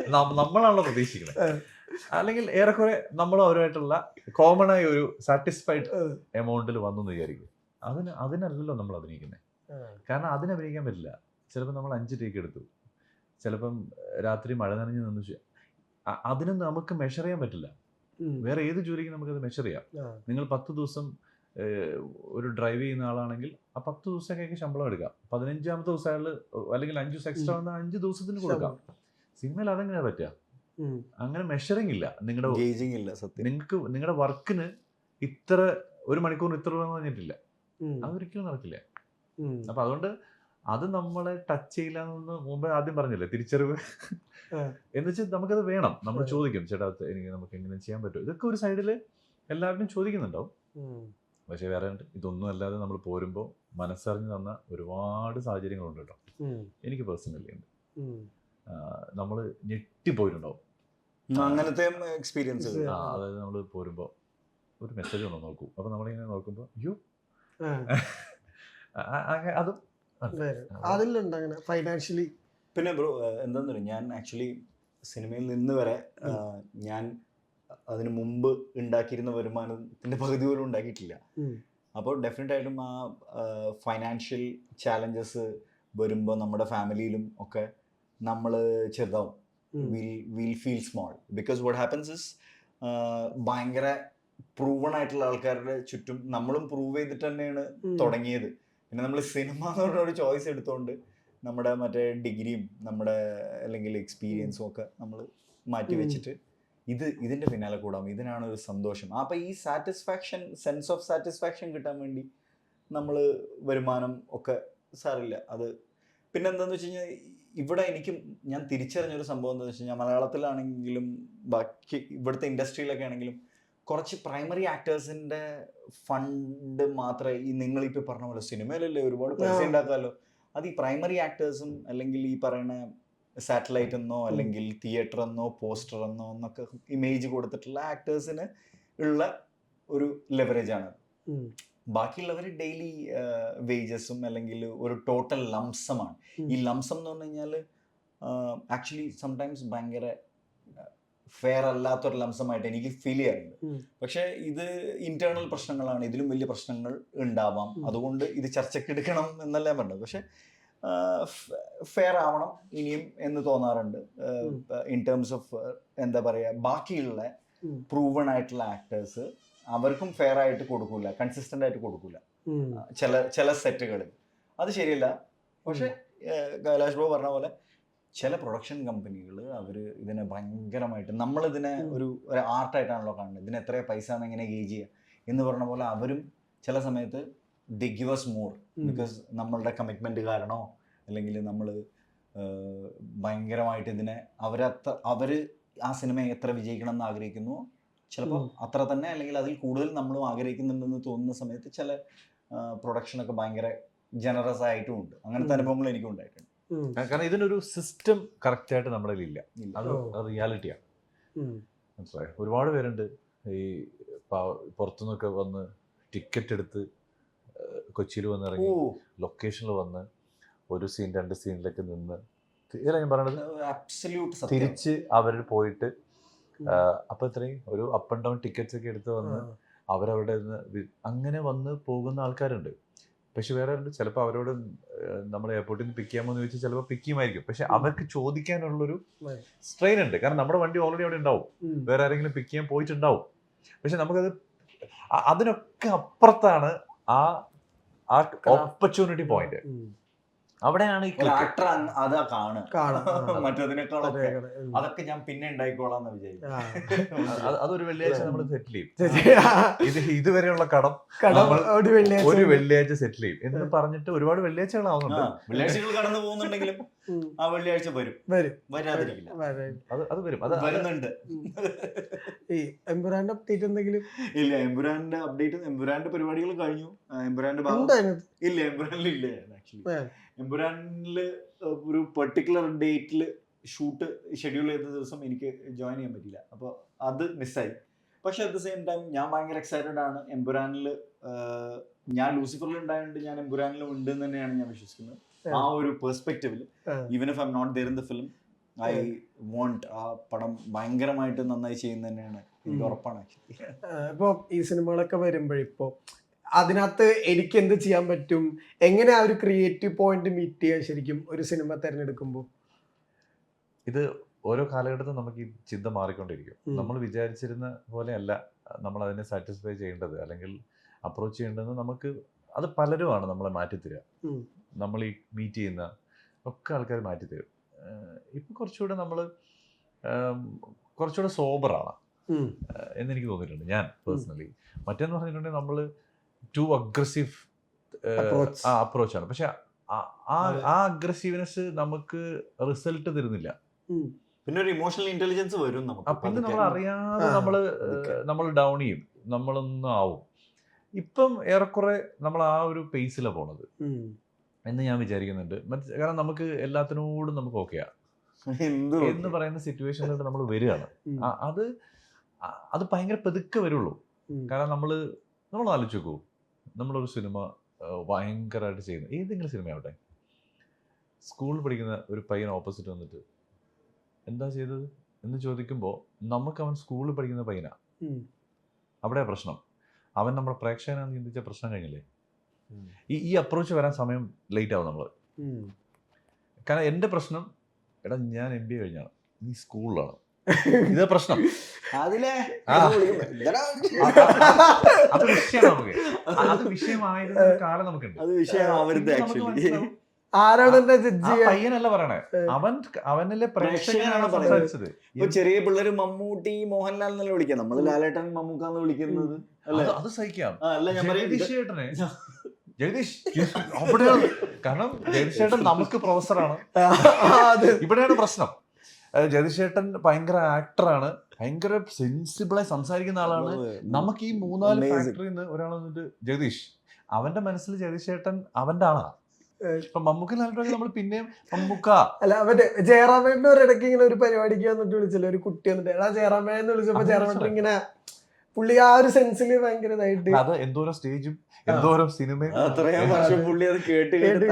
നം- നമ്മളാണല്ലോ പ്രതീക്ഷിക്കുന്നത്. അല്ലെങ്കിൽ ഏറെക്കുറെ നമ്മൾ അവരുമായിട്ടുള്ള കോമൺ ആയി ഒരു സാറ്റിസ്ഫൈഡ്. എമൗണ്ടിൽ വന്നു എന്ന് വിചാരിക്കും. അതിന് അതിനല്ലല്ലോ നമ്മൾ അഭിനയിക്കുന്നത് കാരണം അതിനഭിനയിക്കാൻ പറ്റില്ല. ചിലപ്പോൾ നമ്മൾ അഞ്ച് ടേക്ക് എടുത്തു. ചിലപ്പം രാത്രി മഴ നനഞ്ഞ് നിന്ന്. അതിനും നമുക്ക് മെഷർ ചെയ്യാൻ പറ്റില്ല. വേറെ ഏത് ജോലിക്കും നമുക്കത് മെഷർ ചെയ്യാം. നിങ്ങൾ പത്ത് ദിവസം ഒരു ഡ്രൈവ് ചെയ്യുന്ന ആളാണെങ്കിൽ ആ പത്ത് ദിവസം കഴിഞ്ഞ് ശമ്പളം എടുക്കാം. പതിനഞ്ചാമത്തെ ദിവസം അയാൾ അല്ലെങ്കിൽ അഞ്ച് ദിവസം എക്സ്ട്രാ വന്ന അഞ്ച് ദിവസത്തിന് കൊടുക്കാം. സിനിമയിൽ അതെങ്ങനെ പറ്റുക? അങ്ങനെ മെഷറിംഗ് ഇല്ല. നിങ്ങളുടെ ഇല്ല സത്യം. നിങ്ങൾക്ക് നിങ്ങളുടെ വർക്കിന് ഇത്ര ഒരു മണിക്കൂറിന് ഇത്ര എന്ന് പറഞ്ഞിട്ടില്ല. അതൊരിക്കലും നടക്കില്ല. അപ്പൊ അതുകൊണ്ട് അത് നമ്മളെ ടച്ച് ചെയ്യില്ല എന്ന് മുമ്പേ ആദ്യം പറഞ്ഞില്ലേ തിരിച്ചറിവ്. എന്ന് വെച്ചാൽ നമുക്കത് വേണം. നമ്മൾ ചോദിക്കും ചേട്ടാ എനിക്ക് നമുക്ക് എങ്ങനെ ചെയ്യാൻ പറ്റും? ഇതൊക്കെ ഒരു സൈഡിൽ എല്ലാവരും ചോദിക്കുന്നുണ്ടാവും. പക്ഷെ വേറെ ഇതൊന്നും അല്ലാതെ നമ്മൾ പോരുമ്പോൾ മനസ്സറിഞ്ഞ് തന്ന ഒരുപാട് സാഹചര്യങ്ങളുണ്ട് കേട്ടോ. എനിക്ക് പേഴ്സണലി ഉണ്ട്. നമ്മൾ ഞെട്ടിപ്പോയിട്ടുണ്ടാവും അങ്ങനത്തെ എക്സ്പീരിയൻസ് അതായത് നമ്മൾ പോരുമ്പോൾ ഒരു മെസ്സേജ് ഉണ്ടോ നോക്കൂ. അപ്പോൾ നമ്മളിങ്ങനെ നോക്കുമ്പോൾ അയ്യോ. അതും. അതിലുണ്ട് അങ്ങനെ ഫൈനാൻഷ്യലി പിന്നെ ബ്രോ എന്താന്ന് പറയും ഞാൻ ആക്ച്വലി സിനിമയിൽ നിന്ന് വരെ ഞാൻ അതിനു മുമ്പ് ഉണ്ടാക്കിയിരുന്ന വരുമാനത്തിന്റെ പകുതി പോലും ഉണ്ടാക്കിയിട്ടില്ല. അപ്പോൾ ഡെഫിനറ്റ് ആയിട്ടും ആ ഫൈനാൻഷ്യൽ ചാലഞ്ചസ് വരുമ്പോൾ നമ്മുടെ ഫാമിലിയിലും ഒക്കെ നമ്മൾ ചെറുതാവും. Will will feel small because what happens is ഭയങ്കര പ്രൂവൺ ആയിട്ടുള്ള ആൾക്കാരുടെ ചുറ്റും നമ്മളും പ്രൂവ് ചെയ്തിട്ട് തന്നെയാണ് തുടങ്ങിയത്. പിന്നെ നമ്മൾ സിനിമ എന്ന് പറഞ്ഞ ഒരു ചോയ്സ് എടുത്തുകൊണ്ട് നമ്മുടെ മറ്റേ ഡിഗ്രിയും നമ്മുടെ അല്ലെങ്കിൽ എക്സ്പീരിയൻസും ഒക്കെ നമ്മൾ മാറ്റി വെച്ചിട്ട് ഇത് ഇതിന്റെ പിന്നാലെ കൂടാം. ഇതിനാണ് ഒരു സന്തോഷം. അപ്പം ഈ സാറ്റിസ്ഫാക്ഷൻ സെൻസ് ഓഫ് സാറ്റിസ്ഫാക്ഷൻ കിട്ടാൻ വേണ്ടി നമ്മൾ വരുമാനം ഒക്കെ സാറില്ല. അത് പിന്നെ എന്താന്ന് വെച്ച് കഴിഞ്ഞാൽ ഇവിടെ എനിക്ക് ഞാൻ തിരിച്ചറിഞ്ഞൊരു സംഭവം എന്താണെന്ന് വെച്ച് കഴിഞ്ഞാൽ മലയാളത്തിലാണെങ്കിലും ബാക്കി ഇവിടുത്തെ ഇൻഡസ്ട്രിയിലൊക്കെ ആണെങ്കിലും കുറച്ച് പ്രൈമറി ആക്ടേഴ്സിന്റെ ഫണ്ട് മാത്രമേ ഈ നിങ്ങളിപ്പോൾ പറഞ്ഞ പോലെ സിനിമയിലല്ലേ ഒരുപാട് പൈസ. ഉണ്ടാക്കാമല്ലോ അത് ഈ പ്രൈമറി ആക്ടേഴ്സും അല്ലെങ്കിൽ ഈ പറയുന്ന സാറ്റലൈറ്റ് എന്നോ അല്ലെങ്കിൽ തിയേറ്റർ എന്നോ പോസ്റ്റർ എന്നോ എന്നൊക്കെ ഇമേജ് കൊടുത്തിട്ടുള്ള ആക്ടേഴ്സിന് ഉള്ള ഒരു ലെവറേജ് ആണ്. ബാക്കിയുള്ളവർ ഡെയിലി വേജസും അല്ലെങ്കിൽ ഒരു ടോട്ടൽ ലംസമാണ്. ഈ ലംസം എന്ന് പറഞ്ഞു കഴിഞ്ഞാൽ ആക്ച്വലി സംടൈംസ് ഭയങ്കര ഫെയർ അല്ലാത്തൊരു ലംസമായിട്ട് എനിക്ക് ഫീൽ ചെയ്യാറുണ്ട്. പക്ഷെ ഇത് ഇന്റേണൽ പ്രശ്നങ്ങളാണ്. ഇതിലും വലിയ പ്രശ്നങ്ങൾ ഉണ്ടാവാം. അതുകൊണ്ട് ഇത് ചർച്ചയ്ക്ക് എടുക്കണം എന്നല്ല ഞാൻ പറഞ്ഞത്. പക്ഷെ ഫെയർ ആവണം ഇനിയും എന്ന് തോന്നാറുണ്ട്. ഇൻ ടേംസ് ഓഫ് എന്താ പറയുക ബാക്കിയുള്ള പ്രൂവൺ ആയിട്ടുള്ള ആക്ടേഴ്സ് അവർക്കും ഫെയർ ആയിട്ട് കൊടുക്കൂല. കൺസിസ്റ്റന്റ് ആയിട്ട് കൊടുക്കൂല. ചില ചില സെറ്റുകളിൽ അത് ശരിയല്ല. പക്ഷെ കൈലാഷ് ബാബു പറഞ്ഞ പോലെ ചില പ്രൊഡക്ഷൻ കമ്പനികൾ അവർ ഇതിനെ ഭയങ്കരമായിട്ട് നമ്മളിതിനെ. ഒരു ഒരു ആർട്ടായിട്ടാണല്ലോ കാണുന്നത് ഇതിന് എത്ര പൈസ ആണ് എങ്ങനെ ഗേജ് ചെയ്യുക എന്ന് പറഞ്ഞ പോലെ അവരും ചില സമയത്ത് the give us more because നമ്മളുടെ കമ്മിറ്റ്മെന്റ് കാരണോ അല്ലെങ്കിൽ നമ്മൾ ഭയങ്കരമായിട്ട് ഇതിനെ അവരത്ര അവർ ആ സിനിമ എത്ര വിജയിക്കണം എന്ന് ആഗ്രഹിക്കുന്നു ചിലപ്പോൾ അത്ര തന്നെ അല്ലെങ്കിൽ അതിൽ കൂടുതൽ നമ്മളും ആഗ്രഹിക്കുന്നുണ്ടെന്ന് തോന്നുന്ന സമയത്ത് ചില പ്രൊഡക്ഷനൊക്കെ ഭയങ്കര ജനറസ് ആയിട്ടും ഉണ്ട് അങ്ങനത്തെ. അനുഭവങ്ങൾ എനിക്കും ഉണ്ടായിട്ടുണ്ട്. കാരണം ഇതിനൊരു സിസ്റ്റം കറക്റ്റ് ആയിട്ട് നമ്മുടെ ഇല്ല. അത്. റിയാലിറ്റിയാണ്. മനസ്സിലായോ ഒരുപാട് പേരുണ്ട് ഈ പുറത്തുനിന്നൊക്കെ വന്ന് ടിക്കറ്റ് എടുത്ത് കൊച്ചിയിൽ വന്ന് ഇറങ്ങി ലൊക്കേഷനിൽ വന്ന് ഒരു സീൻ രണ്ട് സീനിലേക്ക് നിന്ന് ഇതല്ല ഞാൻ പറയണത് തിരിച്ച് അവർ പോയിട്ട്. അപ്പൊ ഇത്രയും ഒരു അപ്പ് ആൻഡ് ഡൗൺ ടിക്കറ്റ്സ് ഒക്കെ എടുത്ത് വന്ന്. അവരവിടെ നിന്ന് അങ്ങനെ വന്ന് പോകുന്ന ആൾക്കാരുണ്ട് പക്ഷെ വേറെ ചിലപ്പോൾ അവരോട് നമ്മൾ എയർപോർട്ടിൽ നിന്ന് പിക്ക് ചെയ്യാമോ എന്ന് ചോദിച്ചാൽ ചിലപ്പോൾ പിക്ക് ചെയ്യുമായിരിക്കും. പക്ഷെ അവർക്ക് ചോദിക്കാനുള്ളൊരു. സ്ട്രെയിൻ ഉണ്ട്. കാരണം നമ്മുടെ വണ്ടി ഓൾറെഡി അവിടെ ഉണ്ടാവും. വേറെ ആരെങ്കിലും പിക്ക് ചെയ്യാൻ പോയിട്ടുണ്ടാവും. പക്ഷെ നമുക്കത് അതിനൊക്കെ അപ്പുറത്താണ് ആ ആ ഓപ്പർച്യൂണിറ്റി പോയിന്റ്. അവിടെയാണ്. ആക്ടർ അതാ കാണുക. കാണാം മറ്റതിനേക്കാളൊക്കെ. അതൊക്കെ ഞാൻ പിന്നെ ഉണ്ടായിക്കോളാം എന്ന് വിചാരിക്കും അതൊരു വെള്ളിയാഴ്ച നമ്മൾ സെറ്റിൽ ചെയ്യും ഇത് ഇതുവരെയുള്ള കടം ഒരു വെള്ളിയാഴ്ച സെറ്റിൽ ചെയ്യും എന്ന് പറഞ്ഞിട്ട് ഒരുപാട് വെള്ളിയാഴ്ചകളാവുന്നുണ്ട്. വെള്ളിയാഴ്ചകൾ കടന്നു പോകുന്നുണ്ടെങ്കിലും ആ വെള്ളിയാഴ്ച വരും. വരും. വരാതിരിക്കില്ല. അത് അത് വരും. അത് വരുന്നുണ്ട്. ഈ എംബുരാന്റെ അപ്ഡേറ്റ് എന്തെങ്കിലും? ഇല്ല എംബുരാന്റെ അപ്ഡേറ്റ് എംബുരാന്റെ പരിപാടികൾ കഴിഞ്ഞു. എംബുരാന്റെ? ഇല്ല എംബുരാനിൽ ഇല്ല ആക്ച്വലി ഏ. ഒരു പെർട്ടിക്കുലർ ഡേറ്റിൽ ഷൂട്ട് ഷെഡ്യൂൾ ചെയ്ത ദിവസം എനിക്ക് ജോയിൻ ചെയ്യാൻ പറ്റില്ല അപ്പോൾ അത് മിസ്സായി പക്ഷെ അറ്റ് ദ സെയിം ടൈം ഞാൻ ഭയങ്കര എക്സൈറ്റഡ് ആണ്. എംബുരാനിൽ ഞാൻ ലൂസിഫറിൽ ഉണ്ടായതുകൊണ്ട് ഞാൻ എംബുരാനിലും ഉണ്ട് എന്ന് തന്നെയാണ് ഞാൻ വിശ്വസിക്കുന്നത്. ആ ഒരു പെർസ്പെക്റ്റീവിൽ. Even if I'm not there in the film I want ആ പടം ഭയങ്കരമായിട്ട് നന്നായി ചെയ്യുന്ന തന്നെയാണ്. എനിക്ക്. ഉറപ്പാണ് ആക്ച്വലി. ഇപ്പോൾ ഈ സിനിമകളൊക്കെ വരുമ്പോഴിപ്പോൾ അതിനകത്ത് എനിക്ക് എന്ത് ചെയ്യാൻ പറ്റും? എങ്ങനെ ആ ഒരു ക്രിയേറ്റീവ് പോയിന്റ് മീറ്റ് ചെയ്യാൻ ശരിക്കും ഒരു സിനിമ തിരഞ്ഞെടുക്കുമ്പോൾ ഇത് ഓരോ കാലഘട്ടത്തിൽ നമുക്ക് ഈ ചിന്ത മാറിക്കൊണ്ടിരിക്കും. നമ്മൾ വിചാരിച്ചിരുന്ന പോലെയല്ല നമ്മൾ അതിനെ സാറ്റിസ്ഫൈ ചെയ്യേണ്ടത് അല്ലെങ്കിൽ അപ്രോച്ച് ചെയ്യേണ്ടത് നമുക്ക് അത് പലരുമാണ് നമ്മളെ മാറ്റിത്തരിക. നമ്മൾ ഈ മീറ്റ് ചെയ്യുന്ന ഒക്കെ ആൾക്കാർ മാറ്റിത്തരും. ഇപ്പം കുറച്ചുകൂടെ നമ്മൾ കുറച്ചുകൂടെ സോബറാണ്. എന്ന് എന്നെനിക്ക് തോന്നിയിട്ടുണ്ട് ഞാൻ പേഴ്സണലി. മറ്റേന്ന് പറഞ്ഞിട്ടുണ്ടെങ്കിൽ നമ്മൾ ടു അഗ്രസീവ് Approach. ആ അപ്രോച്ചാണ്. പക്ഷെ ആ- ആ അഗ്രസീവ്നെസ് നമുക്ക് റിസൾട്ട് തരുന്നില്ല. പിന്നെ ഒരു ഇമോഷണൽ ഇന്റലിജൻസ് വരും നമുക്ക്. പിന്നെ നമ്മൾ അറിയാതെ നമ്മൾ നമ്മൾ. നമ്മൾ ഡൗൺ ചെയ്യും. നമ്മളൊന്നും ആവും. ഇപ്പം ഏറെക്കുറെ നമ്മൾ ആ ഒരു പേസിലാണ് പോണത്. എന്ന് ഞാൻ വിചാരിക്കുന്നുണ്ട്. മറ്റ് കാരണം നമുക്ക് എല്ലാത്തിനോടും നമുക്ക് ഓക്കെയാ എന്ന് പറയുന്ന സിറ്റുവേഷനിലോട്ട് നമ്മൾ വരികയാണ്. അത് അത് ഭയങ്കര പതുക്കെ വരുള്ളൂ. കാരണം നമ്മൾ നമ്മൾ ആലോചിച്ച് നോക്കൂ. നമ്മളൊരു സിനിമ ഭയങ്കരമായിട്ട് ചെയ്യുന്നു. ഏതെങ്കിലും സിനിമയാവട്ടെ സ്കൂളിൽ പഠിക്കുന്ന ഒരു പയ്യൻ ഓപ്പോസിറ്റ് വന്നിട്ട് എന്താ ചെയ്തത്? എന്ന് ചോദിക്കുമ്പോൾ നമുക്ക് അവൻ സ്കൂളിൽ പഠിക്കുന്ന പയ്യനാ. അവിടെ പ്രശ്നം. അവൻ നമ്മുടെ പ്രേക്ഷകനാന്ന് ചിന്തിച്ച പ്രശ്നം കഴിഞ്ഞില്ലേ. ഈ ഈ അപ്രോച്ച് വരാൻ സമയം ലേറ്റ് ആവും നമ്മൾ കാരണം എന്റെ പ്രശ്നം എടാ ഞാൻ എം ബി എ കഴിഞ്ഞാണ്. നീ സ്കൂളിലാണ് ഇതാ പ്രശ്നം. അതിലെ. അത് വിഷയമാണ് നമുക്ക്. അത് വിഷയമായിരുന്ന ഒരു കാലം നമുക്കുണ്ട്. അത് വിഷയമാവരുത് ആക്ച്വലി ആരാണ് എന്നെ പയ്യനല്ല പറയണേ. അവൻ അവനിലെ പ്രേക്ഷകനാണ് സംസാരിച്ചത്. ഇപ്പൊ ചെറിയ പിള്ളേര് മമ്മൂട്ടി മോഹൻലാൽ എന്നല്ല വിളിക്കാം നമ്മൾ ലാലേട്ടൻ ലാലേട്ടൻ മമ്മൂക്കാന്ന് വിളിക്കുന്നത് അല്ലേ? അത് അത് സഹിക്കാം. അല്ല ഞാൻ പറയും ജഗദീഷ് അവിടെ കാരണം ജഗദീഷ് ചേട്ടൻ നമുക്ക് പ്രൊഫസറാണ്. ഇവിടെയാണ് പ്രശ്നം. ജഗദീഷ് ചേട്ടൻ ഭയങ്കര ആക്ടറാണ്. ഭയങ്കര സെൻസിബിളായി സംസാരിക്കുന്ന ആളാണ്. നമുക്ക് ഈ മൂന്നാൽ. ഫാക്ടറിയിൽ നിന്ന് ഒരാൾ വന്നിട്ട് ജഗദീഷ് അവന്റെ മനസ്സിൽ ജഗദീഷ് ചേട്ടൻ അവന്റെ ആളാ. മമ്മൂക്ക നമ്മൾ പിന്നെയും മമ്മൂക്ക. അല്ല മറ്റേ ജയറാമേട്ടന്റെ ഒരിടയ്ക്ക് ഇങ്ങനെ ഒരു പരിപാടിക്ക് വന്നിട്ട് വിളിച്ചല്ലോ? ഒരു കുട്ടി വന്നിട്ട് എടാ ജയറാമേൻ എന്ന് വിളിച്ചപ്പോ ജയറാമേട്ടൻ ഇങ്ങനെ പുള്ളി ആ ഒരു സെൻസിൽ ഭയങ്കര ഇതായിട്ട് അത് എന്തോരം സ്റ്റേജും എന്തോരം സിനിമയും. അത്രയും വർഷം പുള്ളി അത് കേട്ട് കേട്ട്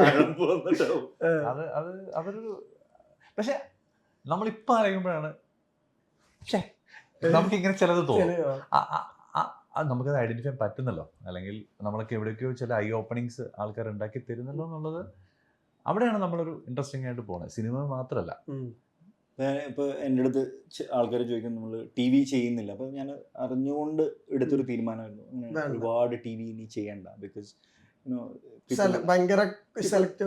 അത് അത് അതൊരു പക്ഷെ നമ്മളിപ്പോ അറിയുമ്പോഴാണ് പക്ഷേ നമുക്ക് ഇങ്ങനെ ചിലത് തോന്നും. നമുക്കത് ഐഡന്റിഫൈ പറ്റുന്നല്ലോ. അല്ലെങ്കിൽ നമ്മളൊക്കെ എവിടെയൊക്കെയോ ചില ഐ ഓപ്പണിങ്സ് ആൾക്കാർ ഉണ്ടാക്കി തരുന്നല്ലോ എന്നുള്ളത് അവിടെയാണ് നമ്മളൊരു ഇൻട്രസ്റ്റിംഗ് ആയിട്ട് പോണത്. സിനിമ മാത്രമല്ല ഉം. ഞാൻ ഇപ്പൊ എന്റെ അടുത്ത് ആൾക്കാർ ചോദിക്കും നമ്മൾ ടി വി ചെയ്യുന്നില്ല അപ്പൊ ഞാൻ അറിഞ്ഞുകൊണ്ട് എടുത്തൊരു തീരുമാനമായിരുന്നു. ഒരുപാട് ടി വി ഇനി ചെയ്യണ്ട ബിക്കോസ് ഭയങ്കര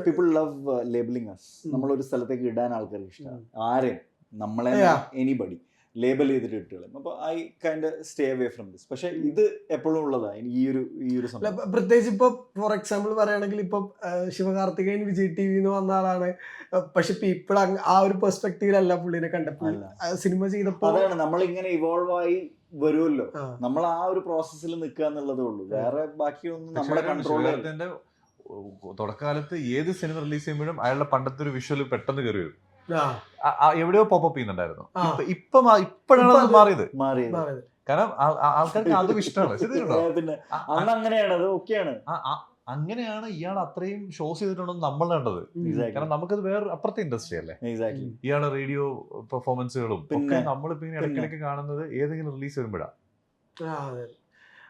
പീപ്പിൾ ലവ് ലേബിളിങ് അസ്. നമ്മളൊരു സ്ഥലത്തേക്ക് ഇടാൻ ആൾക്കാർക്ക് ഇഷ്ടമാണ്. ആരെയും നമ്മളെ. എനിബഡി ലേബൽ ചെയ്തിട്ട് ഇട്ടുകളും അപ്പൊ I kind stay away from this പക്ഷെ ഇത് എപ്പോഴും ഉള്ളതാ ഈ ഒരു ഈ ഒരു സംഭവം. പ്രത്യേകിച്ച് ഇപ്പൊ ഫോർ എക്സാമ്പിൾ പറയുകയാണെങ്കിൽ ഇപ്പൊ ശിവകാർത്തികേയൻ വിജയ് ടി വിന്ന് വന്ന ആളാണ്. പക്ഷെ പീപ്പിൾ ആ ഒരു പെർസ്പെക്റ്റീവിലല്ല പുള്ളിനെ കണ്ടപ്പോൾ. സിനിമ ചെയ്തപ്പോ അതാണ് നമ്മളിങ്ങനെ ഇവോൾവ് ആയി വരുമല്ലോ നമ്മൾ ആ ഒരു പ്രോസസ്സിൽ നിൽക്കുക എന്നുള്ളതേ ഉള്ളൂ. വേറെ ബാക്കിയൊന്നും നമ്മുടെ കൺട്രോളിൽ തുടക്കകാലത്ത് ഏത് സിനിമ റിലീസ് ചെയ്യുമ്പോഴും അയാളുടെ പണ്ടത്തെ ഒരു വിഷ്വൽ പെട്ടെന്ന് കയറി വരും. എവിടെയോ പോപ്പപ്പ് ചെയ്യുന്നുണ്ടായിരുന്നു. ഇപ്പൊ ഇപ്പോഴാണ് ഇപ്പൊ അത് മാറിയത്. മാറിയത്. കാരണം ആൾക്കാർക്ക് അതും ഇഷ്ടമാണ്. പിന്നെ അന്ന് അങ്ങനെയാണ് അത് ഓക്കെയാണ്. അങ്ങനെയാണ് ഇയാൾ അത്രയും ഷോസ് ചെയ്തിട്ടുണ്ടെന്ന് നമ്മൾ കണ്ടത്. കാരണം നമുക്കത് വേറെ അപ്പുറത്തെ ഇൻഡസ്ട്രി അല്ലേ? ഇയാളെ ഇയാളുടെ റേഡിയോ പെർഫോമൻസുകളും ഒക്കെ പിന്നെ, നമ്മളിപ്പോ ഇങ്ങനെ ഇടയ്ക്കിടയ്ക്ക് കാണുന്നത് ഏതെങ്കിലും റിലീസ് വരുമ്പോഴാണ് അപ്പോൾ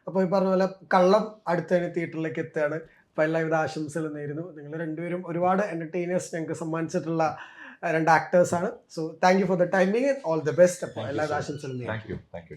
അപ്പൊ ഈ പറഞ്ഞ പോലെ കള്ളം അടുത്തതിന് തിയേറ്ററിലേക്ക് എത്തുകയാണ്. അപ്പൊ എല്ലാവിധ ആശംസകൾ നേരുന്നു. നിങ്ങൾ രണ്ടുപേരും ഒരുപാട് എന്റർടൈനേഴ്സ് ഞങ്ങൾക്ക് സമ്മാനിച്ചിട്ടുള്ള രണ്ട് ആക്ടേഴ്സ് ആണ്. So thank you for the timing all the best അപ്പോൾ എല്ലാ ആശംസകളും നേരുന്നു. Thank you thank you